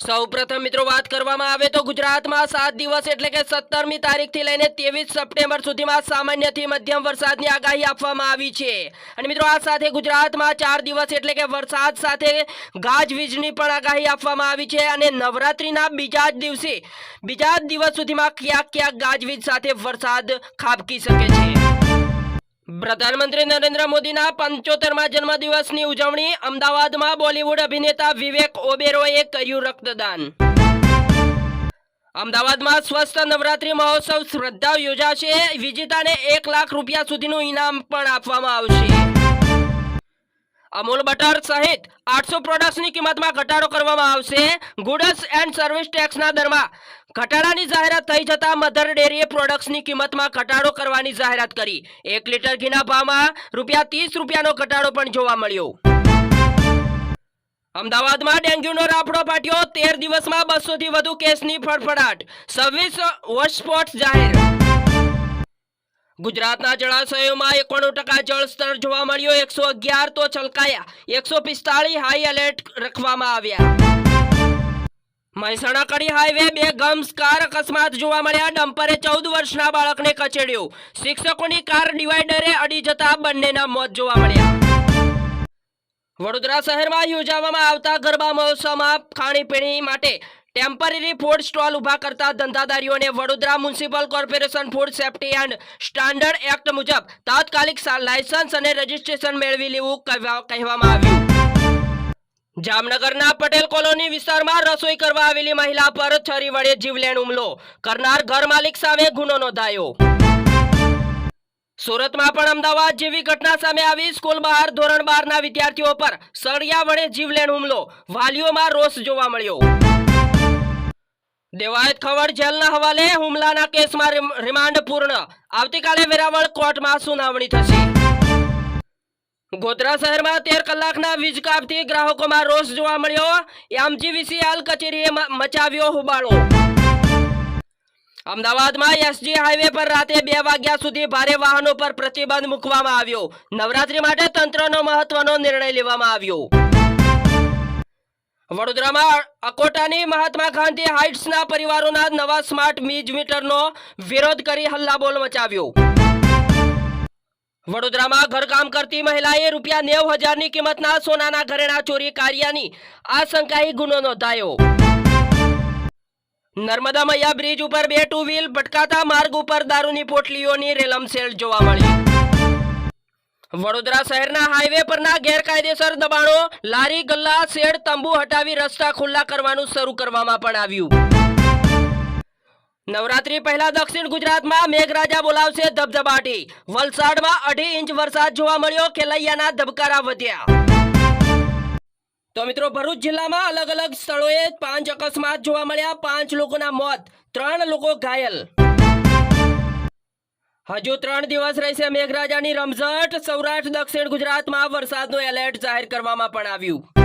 સૌ પ્રથમ મિત્રો વાત કરવામાં આવે તો ગુજરાતમાં સાત દિવસ એટલે કે સત્તરમી તારીખથી લઈને ત્રેવીસ સપ્ટેમ્બર સુધીમાં સામાન્યથી મધ્યમ વરસાદની આગાહી આપવામાં આવી છે. અને મિત્રો આ સાથે ગુજરાતમાં ચાર દિવસ એટલે કે વરસાદ સાથે ગાજવીજની પણ આગાહી આપવામાં આવી છે અને નવરાત્રિના બીજા જ દિવસે, બીજા જ દિવસ સુધીમાં ક્યાંક ક્યાંક ગાજવીજ સાથે વરસાદ ખાબકી શકે છે. પ્રધાનમંત્રી નરેન્દ્ર મોદીના પંચોતેરમા જન્મદિવસની ઉજવણી અમદાવાદમાં બોલિવૂડ અભિનેતા વિવેક ઓબેરોએ કર્યું રક્તદાન. અમદાવાદમાં સ્વસ્થ નવરાત્રી મહોત્સવ શ્રદ્ધા યોજાશે. વિજેતાને એક લાખ રૂપિયા સુધીનું ઇનામ પણ આપવામાં આવશે. અમૂલ બટર સહિત આઠસો પ્રોડક્ટ્સની કિંમતમાં ઘટાડો કરવામાં આવશે. ગુડ્સ એન્ડ સર્વિસ ટેક્સના દરમાં ઘટાડાની જાહેરાત થઈ જતા મધર ડેરીએ પ્રોડક્ટ્સની કિંમતમાં ઘટાડો કરવાની જાહેરાત કરી. એક લીટર ઘીના ભાવમાં રૂપિયા ત્રીસ રૂપિયાનો ઘટાડો પણ જોવા મળ્યો. અમદાવાદમાં ડેન્ગ્યુનો રાફડો ફાટ્યો, તેર દિવસમાં બસોથી વધુ કેસની ફડફડાટ. છવ્વીસ હોટસ્પોટ જાહેર. ગુજરાતના જળાશયોમાં એકોણું ટકા જળસ્તર જોવા મળ્યો, એકસો અગિયાર તો છલકાયા. એકસો પિસ્તાળીસ હાઈ એલર્ટ રાખવામાં આવ્યા. મહેસાણા હાઈવે બે ગમસ્કાર અકસ્માત જોવા મળ્યા. ડમ્પરે ચૌદ વર્ષના બાળકને કચેડ્યું. શિક્ષકોની કાર ડિવાઈડરે અડી જતા બંનેના મોત જોવા મળ્યા. વડોદરા શહેરમાં યોજાવામાં આવતા ગરબા મહોત્સવમાં ખાણીપીણી માટે ટેમ્પરરી ફૂડ સ્ટોલ ઊભા કરતા ધંધાદારીઓને Vadodara municipal corporation food safety and standard act મુજબ તાત્કાલિક લાયસન્સ અને રજિસ્ટ્રેશન મેળવી લેવું કહેવા- કહેવામાં આવ્યું. જામનગરના પટેલ કોલોની વિસ્તારમાં રસોઈ કરવા આવેલી મહિલા પર છરી વડે જીવલેણ હુમલો. કરનાર ઘર માલિક સામે ગુનો નોંધાયો. સુરતમાં પણ અમદાવાદ જેવી ઘટના સામે આવી. સ્કૂલ બહાર ધોરણ બારના વિદ્યાર્થીઓ પર સળિયા વડે જીવલેણ હુમલો. વાલીઓમાં રોષ જોવા મળ્યો. દેવાયત ખવડ જેલના હવાલે હુમલાના કેસમાં રિમ- રિમાન્ડ પૂર્ણ. આવતીકાલે વેરાવળ કોર્ટમાં સુનાવણી થશે. ગોધરા શહેરમાં તેર કલાકના વીજ કાપથી ગ્રાહકોમાં રોષ જોવા મળ્યો. એમજીવીસીએલ કચેરીએ મચાવ્યો હુબાળો. અમદાવાદમાં એસજી હાઈવે પર રાતે બે વાગ્યા સુધી ભારે વાહનો પર પ્રતિબંધ મૂકવામાં આવ્યો. નવરાત્રી માટે તંત્રનો મહત્વનો નિર્ણય લેવામાં આવ્યો. વડોદરામાં અકોટાની મહાત્મા ગાંધી હાઇટ્સના પરિવારોના નવા સ્માર્ટ મીજ મીટરનો વિરોધ કરી હલ્લાબોલ મચાવ્યો. વડોદરામાં ઘરકામ કરતી મહિલાએ રૂપિયા નેવ હજારની કિંમતના સોનાના ઘરેણા ચોરી કાર્યની આશંકાએ ગુનો નોંધાયો. નર્મદા મૈયા બ્રિજ ઉપર બે ટુ વ્હીલ ભટકાતા માર્ગ ઉપર દારૂની પોટલીઓની રેલમસેલ જોવા મળી. વડોદરા શહેરના હાઈવે પરના ગેરકાયદેસર દબાણો લારી, ગલ્લા, શેડ, તંબુ હટાવી રસ્તા ખુલ્લા કરવાનું શરૂ કરવામાં પણ આવ્યું. નવરાત્રી પહેલા દક્ષિણ ગુજરાતમાં મેઘરાજા બોલાવશે ધબધબાટી. વલસાડમાં અઢી ઇંચ વરસાદ જોવા મળ્યો ખેલૈયાના ધબકારા વધ્યા. તો મિત્રો, ભરૂચ જિલ્લામાં અલગ અલગ સ્થળોએ પાંચ અકસ્માત જોવા મળ્યા, પાંચ લોકોના મોત, ત્રણ લોકો ઘાયલ. હજુ ત્રણ દિવસ રહેશે મેઘરાજાની રમઝટ, સૌરાષ્ટ્ર, દક્ષિણ ગુજરાતમાં વરસાદનું એલર્ટ જાહેર કરવામાં પણ આવ્યું.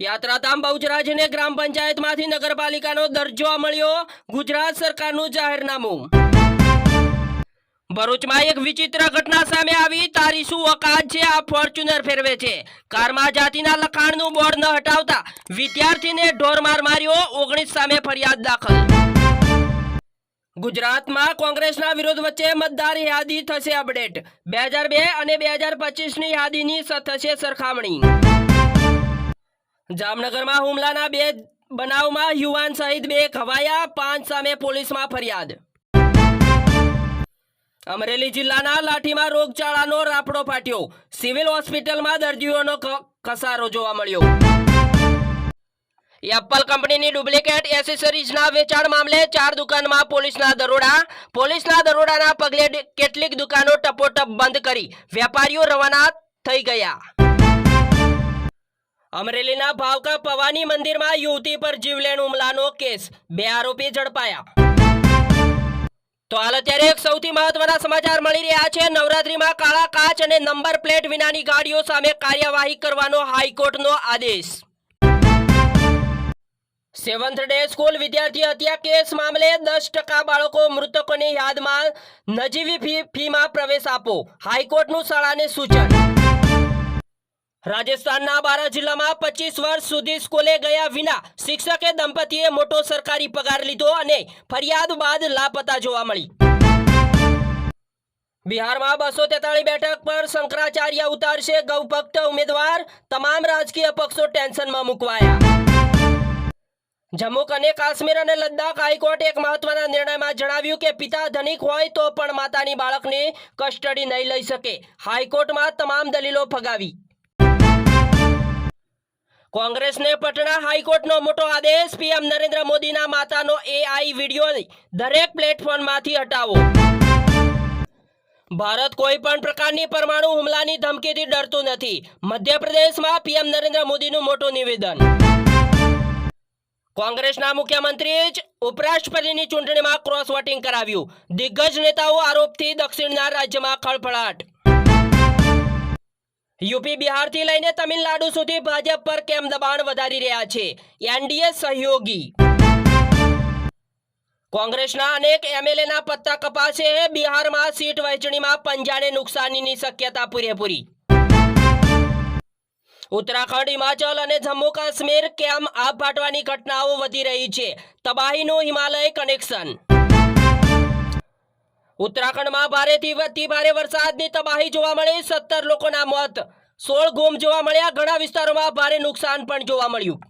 યાત્રાધામ બહુજરાજને ગ્રામ પંચાયતમાંથી નગરપાલિકાનો દરજ્જો મળ્યો. ગુજરાત સરકારનું જાહેરનામું. ભરૂચમાં એક વિચિત્ર ઘટના સામે આવી. તારી શું ઓકાત છે, આ ફોર્ચ્યુનર ફેરવે છે. કારમાં જાતિના લખાણનું બોર્ડ ન હટાવતા વિદ્યાર્થીને ઢોરમાર માર્યો. ઓગણીસ સામે ફરિયાદ દાખલ. ગુજરાતમાં કોંગ્રેસના વિરોધ વચ્ચે મતદાર યાદી થશે અપડેટ. બે હજાર બે અને બે હજાર પચીસની યાદીની થશે સરખામણી. જામનગરમાં હુમલાના બે બનાવમાં યુવાન સહિત બે ઘવાયા, પાંચ સામે પોલીસમાં ફરિયાદ. અમરેલી જિલ્લાના લાઠીમાં રોગચાળાનો રાફડો ફાટ્યો. સિવિલ હોસ્પિટલમાં દર્દીઓનો ખસારો જોવા મળ્યો. એપલ કંપનીની ડુપ્લિકેટ એસેસરીઝના વેચાણ મામલે ચાર દુકાનમાં પોલીસના દરોડા. પોલીસના દરોડાના પગલે કેટલીક દુકાનો ટપોટપ બંધ કરી. વેપારીઓ રવાના થઈ ગયા. અમરેલીના ભાવકા પવાની મંદિરમાં યુવતી પર જીવલેણ હુમલાનો કેસ. બે આરોપી ઝડપાયા. તો હાલ અત્યારે એક સૌથી મહત્વના સમાચાર મળી રહ્યા છે. નવરાત્રીમાં કાળા કાચ અને નંબર પ્લેટ વિનાની ગાડીઓ સામે કાર્યવાહી કરવાનો હાઈકોર્ટનો આદેશ. સેવન્થ ડે સ્કૂલ વિદ્યાર્થી હત્યા કેસ મામલે દસ ટકા બાળકો મૃતકોની યાદમાં નજીવી ફીમાં પ્રવેશ આપો. હાઈકોર્ટનું શાળાને સૂચન. રાજસ્થાનના બારા જિલ્લામાં પચીસ વર્ષ સુધી સ્કૂલે ગયા વિના શિક્ષકે દંપતીએ મોટો સરકારી પગાર લીધો અને ફરિયાદ બાદ લાપતા જોવા મળી. બિહારમાં બસો તેતાળીસ બેઠક પર શંકરાચાર્ય ઉતારશે ગૌભક્ત ઉમેદવાર. તમામ રાજકીય પક્ષો ટેન્શનમાં મુકવાયા. જમ્મુ અને કાશ્મીર અને લદ્દાખ હાઈકોર્ટે એક મહત્વના નિર્ણયમાં જણાવ્યું કે પિતા ધનિક હોય તો પણ માતાની બાળકની કસ્ટડી નહીં લઈ શકે. હાઈકોર્ટમાં તમામ દલીલો ફગાવી. કોંગ્રેસને પટણા હાઈકોર્ટનો મોટો આદેશ, પીએમ નરેન્દ્ર મોદીના માતાનો એઆઈ વીડિયો દરેક પ્લેટફોર્મમાંથી હટાવો. ભારત કોઈ પણ પ્રકારની પરમાણુ હુમલાની ધમકીથી ડરતું નથી. મધ્યપ્રદેશમાં પીએમ નરેન્દ્ર મોદીનું મોટું નિવેદન. કોંગ્રેસના મુખ્યમંત્રીએ જ ઉપરાષ્ટ્રપતિની ચૂંટણીમાં ક્રોસ વોટિંગ કરાવ્યું. દિગ્ગજ નેતાઓ આરોપથી દક્ષિણના રાજ્યમાં ખળભળાટ. યુપી બિહારથી લઈને તમિલનાડુ સુધી ભાજપ પર કેમ દબાણ વધારી રહ્યા છે? એનડીએ સહયોગી. કોંગ્રેસના અનેક એમએલએના પત્તા કપાશે. બિહારમાં સીટ વહેંચણીમાં પંજાને નુકસાનીની શક્યતા પૂરેપૂરી. ઉત્તરાખંડ, હિમાચલ અને જમ્મુ કાશ્મીર કેમ આગ ફાટવાની ઘટનાઓ વધી રહી છે? તબાહીનું હિમાલય કનેક્શન. ઉત્તરાખંડમાં ભારેથી અતિ ભારે વરસાદની તબાહી જોવા મળી. સત્તર લોકોના મોત, સોળ ગુમ જોવા મળ્યા. ઘણા વિસ્તારોમાં ભારે નુકસાન પણ જોવા મળ્યું.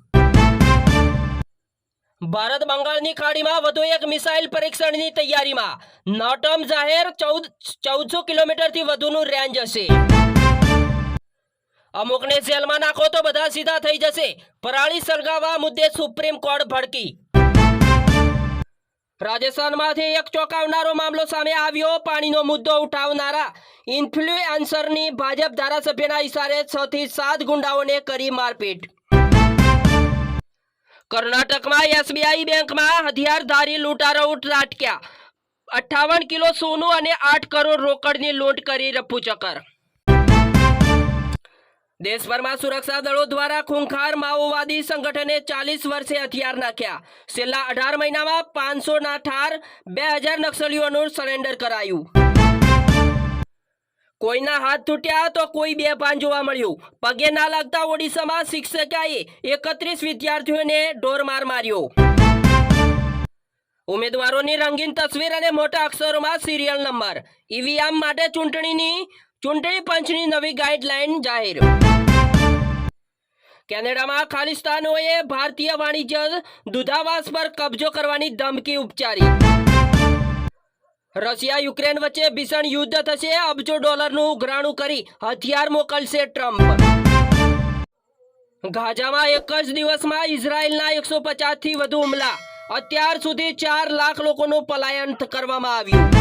ભારત બંગાળની ખાડીમાં વધુ એક મિસાઇલ પરીક્ષણની તૈયારીમાં. નોટમ જાહેર ચૌદ, ચૌદસો કિલોમીટરથી વધુનું રેન્જ હશે. અમુકને જેલમાં નાખો તો બધા સીધા થઈ જશે. પરાળી સળગાવવા મુદ્દે સુપ્રીમ કોર્ટ ભડકી. રાજસ્થાનમાંથી એક ચોંકાવનારો મામલો સામે આવ્યો. પાણીનો મુદ્દો ઉઠાવનારા ઇન્ફ્લુએન્સરની ભાજપ ધારાસભ્યના ઇશારે છ થી સાત ગુંડાઓને કરી મારપીટ. કર્ણાટકમાં એસબીઆઈ બેંકમાં હથિયારધારી લૂંટારો ત્રાટક્યા અઠ્ઠાવન કિલો સોનું અને આઠ કરોડ રોકડની લૂંટ કરી રફુચક્કર. દેશભરમાં સુરક્ષા દળો દ્વારા ખૂંખાર માઓવાદી સંગઠને ચાલીસ વર્ષે હથિયાર નાખ્યા. છેલ્લા અઢાર મહિનામાં પાંચસો ના ઠાર, બે હજાર નક્સલીઓનું સરેન્ડર કરાયું. કોઈના હાથ તૂટ્યા તો કોઈ બે પાન જોવા મળ્યું. પગે ના લાગતા ઓડિશામાં શિક્ષકાએ એકત્રીસ વિદ્યાર્થીઓને ઢોરમાર માર્યો. ઉમેદવારોની રંગીન તસવીર અને મોટા અક્ષરોમાં સિરિયલ નંબર. ઈવીએમ માટે ચૂંટણીની ચૂંટણી પંચની નવી ગાઈડલાઈન જાહેર. કેનેડામાં ખાલિસ્તાનોએ ભારતીય વાણિજ્ય દૂતાવાસ પર કબજો કરવાની ધમકી ઉપચારી. રશિયા યુક્રેન વચ્ચે ભીષણ યુદ્ધ થશે, અબજો ડોલરનું ઉઘરાણું કરી હથિયાર મોકલશે ટ્રમ્પ. ગાઝામાં એક જ દિવસમાં ઇઝરાયલના એકસો થી વધુ હુમલા. અત્યાર સુધી ચાર લાખ લોકોનું પલાયન કરવામાં આવ્યું.